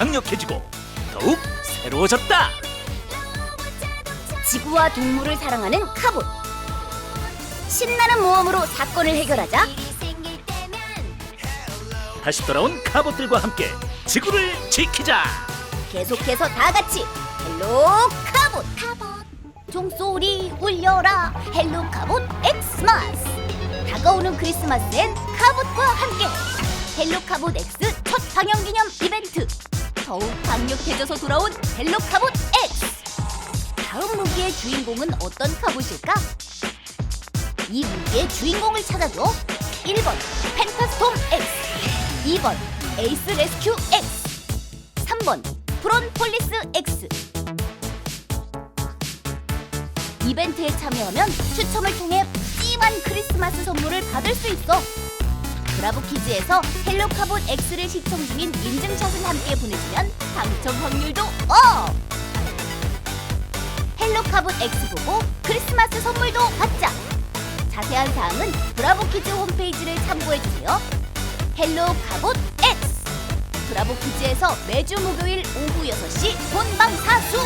강력해지고 더욱 새로워졌다. 지구와 동물을 사랑하는 카봇. 신나는 모험으로 사건을 해결하자 다시 돌아온 카봇들과 함께 지구를 지키자. 계속해서 다 같이 헬로 카봇. 종소리 울려라 헬로 카봇 엑스마스. 다가오는 크리스마스엔 카봇과 함께 헬로 카봇 엑스 첫 방영 기념 이벤트. 더욱 강력해져서 돌아온 헬로 카봇 엑스. 다음 무기의 주인공은 어떤 카봇일까? 이 무기의 주인공을 찾아줘. 1번 펜타스톰 X 2번 에이스 레스큐 X 3번 프론 폴리스 X 이벤트에 참여하면 추첨을 통해 푸짐한 크리스마스 선물을 받을 수 있어 브라보 키즈에서 헬로 카봇 X를 시청 중인 인증샷을 함께 보내주면 당첨 확률도 업! 헬로 카봇 X 보고 크리스마스 선물도 받자! 자세한 사항은 브라보 키즈 홈페이지를 참고해주세요. 헬로 카봇 X! 브라보 키즈에서 매주 목요일 오후 6시 본방 사수!